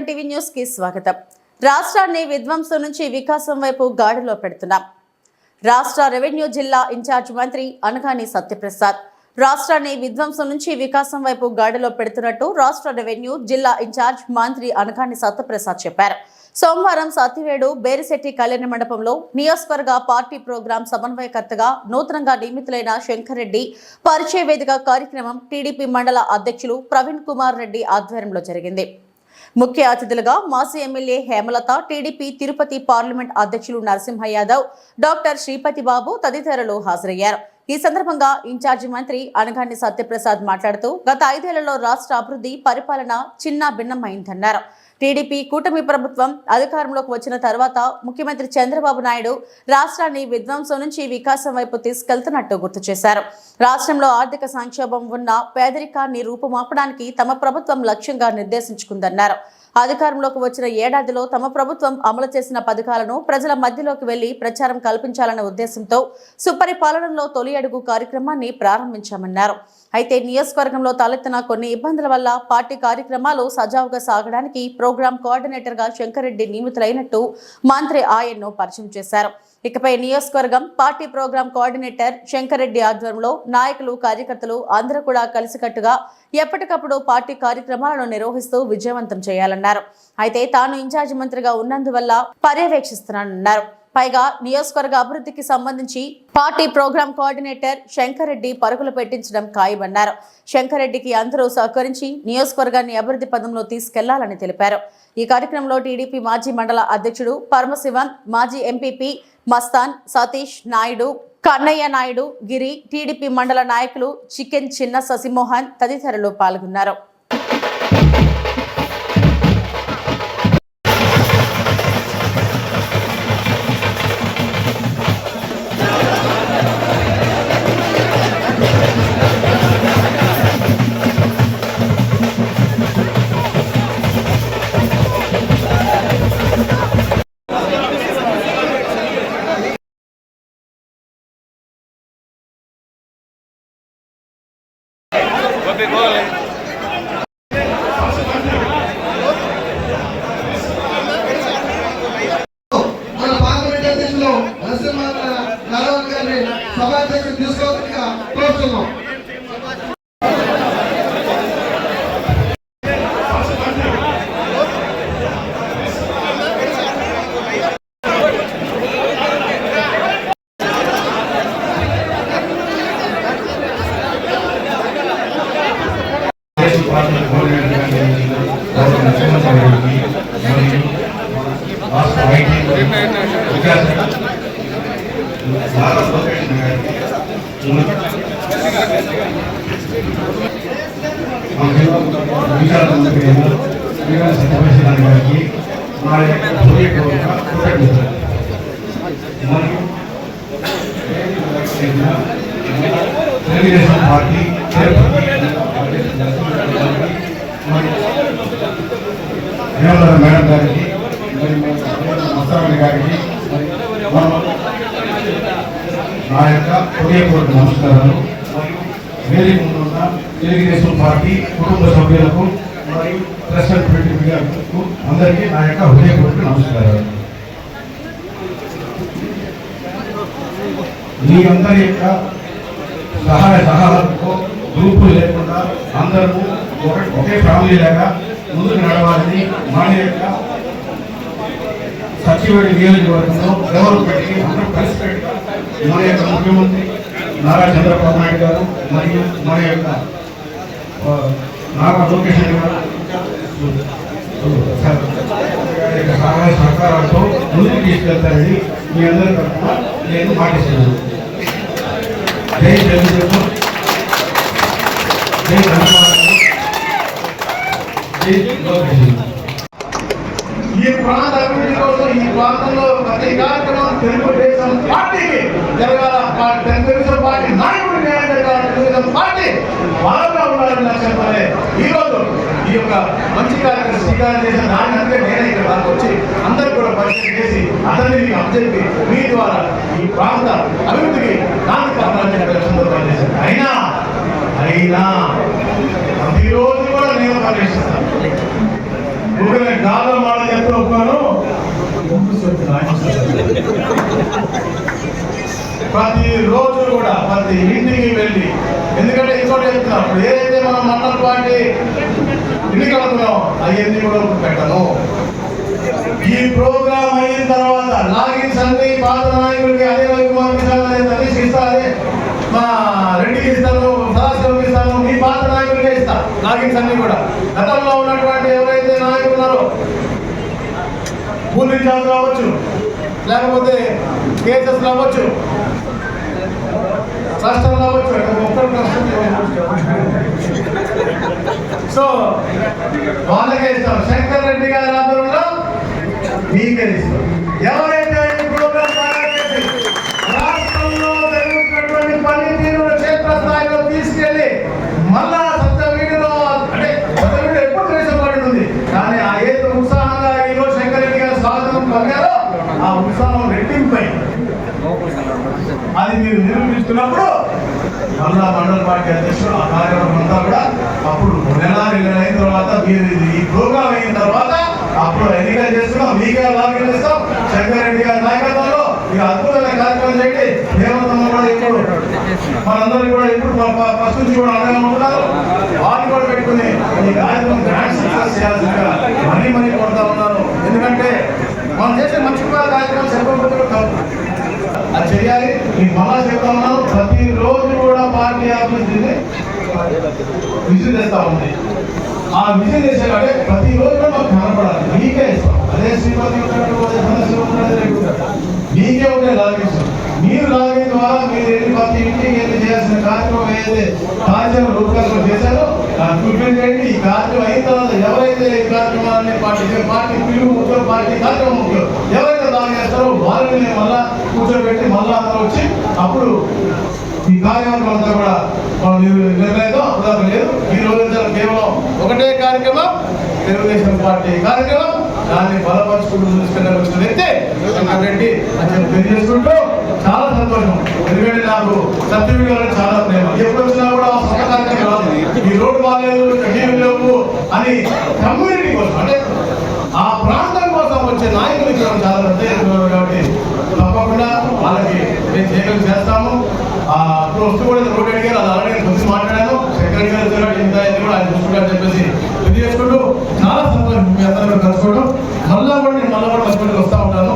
One TV న్యూస్కి స్వాగతం. రాష్ట్రాన్ని విధ్వంసం నుంచి వికాసం వైపు గాడిలో పెడుతున్నాం. రాష్ట్ర రెవెన్యూ జిల్లా ఇన్ఛార్జ్ మంత్రి అనగాని సత్యప్రసాద్ రాష్ట్రాన్ని విధ్వంసం నుంచి వికాసం వైపు గాడిలో పెడుతున్నట్టు రాష్ట్ర రెవెన్యూ జిల్లా ఇన్ఛార్జ్ మంత్రి అనగాని సత్యప్రసాద్ చెప్పారు. సోమవారం సత్యవేడు బేరిశెట్టి కళ్యాణ మండపంలో నియోజకవర్గ పార్టీ ప్రోగ్రాం సమన్వయకర్తగా నూతనంగా నియమితులైన శంకర్ రెడ్డి పరిచయ వేదిక కార్యక్రమం టీడీపీ మండల అధ్యక్షులు ప్రవీణ్ కుమార్ రెడ్డి ఆధ్వర్యంలో జరిగింది. ముఖ్య అతిథులుగా మాజీ MLA Hemalatha TDP Tirupati parliament అధ్యక్షులు నరసింహ యాదవ్ డాక్టర్ శ్రీపతి బాబు తదితరులు హాజరయ్యారు. ఈ సందర్భంగా ఇన్ఛార్జి మంత్రి అనగాని సత్యప్రసాద్ మాట్లాడుతూ గత ఐదేళ్ళలో రాష్ట్ర అభివృద్ధి పరిపాలన చిన్న భిన్నమైందన్నారు. టీడీపీ కూటమి ప్రభుత్వం అధికారంలోకి వచ్చిన తర్వాత ముఖ్యమంత్రి చంద్రబాబు నాయుడు రాష్ట్రాన్ని విధ్వంసం నుంచి వికాసం వైపు తీసుకెళ్తున్నట్టు గుర్తు చేశారు. రాష్ట్రంలో ఆర్థిక సంక్షోభం ఉన్న పేదరికాన్ని రూపుమాపడానికి తమ ప్రభుత్వం లక్ష్యంగా నిర్దేశించుకుందన్నారు. అధికారంలోకి వచ్చిన ఏడాదిలో తమ ప్రభుత్వం అమలు చేసిన పథకాలను ప్రజల మధ్యలోకి వెళ్ళి ప్రచారం కల్పించాలనే ఉద్దేశంతో సుపరిపాలనలో తొలి అడుగు కార్యక్రమాన్ని ప్రారంభించామన్నారు. అయితే నియోజకవర్గంలో తలెత్తిన కొన్ని ఇబ్బందుల వల్ల పార్టీ కార్యక్రమాలు సజావుగా సాగడానికి ప్రోగ్రాం కోఆర్డినేటర్ శంకర్రెడ్డి నియమితులైనట్టు మంత్రి ఆయన్ను పరిచయం చేశారు. ఇకపై నియోజకవర్గం పార్టీ ప్రోగ్రాం కోఆర్డినేటర్ శంకరెడ్డి ఆధ్వర్యంలో నాయకులు కార్యకర్తలు అందరూ కూడా కలిసికట్టుగా ఎప్పటికప్పుడు పార్టీ కార్యక్రమాలను నిర్వహిస్తూ విజయవంతం చేయాలన్నారు. అయితే తాను ఇన్ఛార్జి మంత్రిగా ఉన్నందువల్ల పర్యవేక్షిస్తున్నానన్నారు. పైగా నియోజకవర్గ అభివృద్ధికి సంబంధించి పార్టీ ప్రోగ్రాం కోఆర్డినేటర్ శంకర్రెడ్డి పరుగులు పెట్టించడం ఖాయమన్నారు. శంకర్రెడ్డికి అందరూ సహకరించి నియోజకవర్గాన్ని అభివృద్ధి పదంలో తీసుకెళ్ళాలని తెలిపారు. ఈ కార్యక్రమంలో టీడీపీ మాజీ మండల అధ్యక్షుడు పరమశివన్ మాజీ ఎంపీపీ మస్తాన్ సతీష్ నాయుడు కన్నయ్య నాయుడు గిరి టీడీపీ మండల నాయకులు చికెన్ చిన్న శశిమోహన్ తదితరులు పాల్గొన్నారు. మన పార్లమెంట్ అధ్యక్షులు నరసింహ నారాయణ గారిని సభాధ్యక్షులు తీసుకోవాలి కోరుతున్నాం పార్టీ కోఆర్డినేటర్ గారిని, గౌరవ ముఖ్యమంత్రి గారికి మరియు రాష్ట్ర ఐటీ వికాస్ నారా లోకేష్ గారికి మహిళా విచార మంత్రి అయిన శ్రీరామ్ సత్యనారాయణ గారికి మా యొక్క హృదయపూర్వక కృతజ్ఞతలు మరియు తెలుగుదేశం పార్టీ తిరుపతి హేమలత మేడం గారికి మరి మస్తారాణి గారికి మన నా యొక్క హృదయపూర్వక నమస్కారాలు. మరియు వేదిక ముందు ఉన్న తెలుగుదేశం పార్టీ కుటుంబ సభ్యులకు మరియు ప్రెస్ అండ్ ప్రింట్ మీడియాకు అందరికీ నా యొక్క హృదయపూర్వక నమస్కారాలు. మీ అందరి యొక్క సహాయ సహాయాలతో గ్రూపులు లేకుండా అందరూ ఒక ఒకే ఫ్యామిలీ లాగా ముందుకు నడవాలని మన యొక్క సచివాడి నియోజకవర్గంలో డెవలప్మెంట్కి అందరూ మన యొక్క ముఖ్యమంత్రి నారా చంద్రబాబు నాయుడు గారు మరియు మన యొక్క నారా లోకేష్ గారు. సహాయ సహకారాలతో ముందుకు తీసుకెళ్తారని మీ అందరి తరఫున నేను మాటిస్తున్నాను జై తెలుగుదేశం జై ధన్యవాదాలు జై లోకేష్ ఈ ప్రాంత అభివృద్ధి కోసం ఈ ప్రాంతంలో ప్రతి కార్యక్రమం తెలుగుదేశం జరగాల తెలుగుదేశం పార్టీ నాయకుడు న్యాయం జరగాల తెలుగుదేశం పార్టీ వాళ్ళగా ఉండాలని లక్ష్యంతోనే ఈరోజు ఈ యొక్క మంచి కార్యక్రమం స్వీకారం చేసిన దానికంటే నేనే ఇక్కడ నాకు వచ్చి అందరికీ కూడా పరిచయం చేసి అందరినీ మీకు అప్పచెప్పి మీ ద్వారా ఈ ప్రాంత అభివృద్ధికి నాకు కావాలని చెప్పి లక్ష్యంతో పనిచేశాను అయినా అయినా ప్రతిరోజు కూడా నేను పనిచేస్తాను గాలం వాళ్ళ చెప్తూ ఒప్పుకోను ఆయన రోజు కూడా ప్రతి ఇంటికి వెళ్ళి. ఎందుకంటే ఇంకోటి చెప్తున్నాం ఇప్పుడు ఏదైతే మనం అన్నటువంటి పార్టీ ఎన్నికలు అవన్నీ కూడా పెట్టను ఈ ప్రోగ్రామ్ అయిన తర్వాత లాగిన్స్ అన్ని పాత నాయకుడికి అదే రవికుమార్కి ఇస్తాను ఇస్తా అదే. మా రెడ్డికి ఇస్తాను సదాశివకి ఇస్తాను మీ పాత నాయకుడికే ఇస్తా. లాగిన్స్ అన్ని కూడా. గతంలో ఉన్నటువంటి ఎవరైతే నాయకులు ఉన్నారో పూర్తి కావచ్చు లేకపోతే కేసెస్ కావచ్చు రాష్ట్రంలో అవ్వచ్చు అంటే ఒక్కరు సో వాళ్ళకే ఇస్తాం శంకర్ రెడ్డి గారి ఆధ్వర్యంలో మీకే ఇస్తాం ఎవరైతే ఈ ప్రోగ్రాం తయారు చేసి రాష్ట్రంలో జరుగుతున్నటువంటి పనితీరును క్షేత్రస్థాయిలో తీసుకెళ్ళి మళ్ళా సత్యవీడిలో అంటే సత్యవీడు ఎప్పుడు దేశపడి ఉంది కానీ ఆ ఏదో ఉత్సాహంగా ఈరోజు శంకర్ రెడ్డి గారి స్వాగతం పలికారో ఆ ఉత్సాహం రెట్టింపై అది మీరు నిరూపిస్తున్నప్పుడు మళ్ళా మండల పార్టీ అధ్యక్షుడు ఆ కార్యక్రమం అంతా కూడా అప్పుడు నెల రెండు అయిన తర్వాత మీరు ఈ ప్రోగ్రామ్ అయిన తర్వాత అప్పుడు ఎన్నికలు చేస్తున్నాం. మీకే లాగిన్ చేస్తాం శంకరెడ్డి గారి నాయకత్వంలో ఇక అద్భుతమైన కార్యక్రమం చేయండి. హేమంతమ్మ కూడా ఇప్పుడు మనందరూ కూడా ఇప్పుడు ఫస్ట్ నుంచి కూడా అండగా ఉంటున్నారు. వాళ్ళు కూడా పెట్టుకుని ఈ కార్యక్రమం గ్రాండ్ సక్సెస్ చేయాల్సిందిగా మనీ మనీ కొడతా ఉన్నారు ఎందుకంటే మనం చేసే మంచి కార్యక్రమం సరిపోతుంది విజిట్ చేస్తా ఉంది. ఆ విజిట్ చేసేటంటే ప్రతి రోజు కూడా మాకు కనపడాలి మీకే ఇస్తాం. అదే శ్రీపతి మీకే ఉండే లాగిన్ మీరు లాగిన్ ద్వారా మీరు వెళ్ళి ప్రతి ఇంటికి వెళ్ళి చేయాల్సిన కార్యక్రమం ఏదైతే కార్యక్రమం రూపకల్పన చేశారో దాన్ని చేయండి ఈ కార్యక్రమం అయిన తర్వాత ఎవరైతే ఈ కార్యక్రమాన్ని పార్టీ పార్టీ పిలుపు ముఖ్యం పార్టీ కార్యక్రమం. ముఖ్యం ఎవరైతే లాగిన్ చేస్తారో వారిని నేను మళ్ళా కూర్చోబెట్టి మళ్ళా అందరూ వచ్చి అప్పుడు ఈ కార్యక్రమం అంతా కూడా మనం అప్పుడు లేదు. ఈ రోజు కేవలం ఒకటే కార్యక్రమం తెలుగుదేశం పార్టీ కార్యక్రమం. దాన్ని బలపరుచుకుంటూ చూసుకునే వచ్చిన వ్యక్తి రెడ్డి అని చెప్పి తెలియజేసుకుంటూ చాలా సంతోషం. ఎందుకంటే నాకు సత్యవి గారు చాలా ప్రేమ ఎప్పుడు వచ్చినా కూడా ఆ సొంత కార్యక్రమం రాదు ఈ రోడ్డు లేవు అని కమ్యూనిటీ కోసం అంటే ఆ ప్రాంతం కోసం వచ్చే నాయకులు ఇక్కడ చాలా ప్రత్యేకమైనవి కాబట్టి తప్పకుండా వాళ్ళకి మేము చేయగలి చేస్తాము. ఆ ఇప్పుడు వస్తూ కూడా రోడ్ అడిగారు అది ఆల్రెడీ నేను కొంచెం మాట్లాడాను. సెక్రటరీ గారు వచ్చారు, ఇంత అయింది కూడా ఆయన చూసుకుంటారు చెప్పేసి ఇది చేసుకుంటూ చాలా సంతోషం మీ అందరూ కలుసుకోవడం మళ్ళా కూడా నేను మళ్ళా కూడా మంచి వస్తూ ఉంటాను.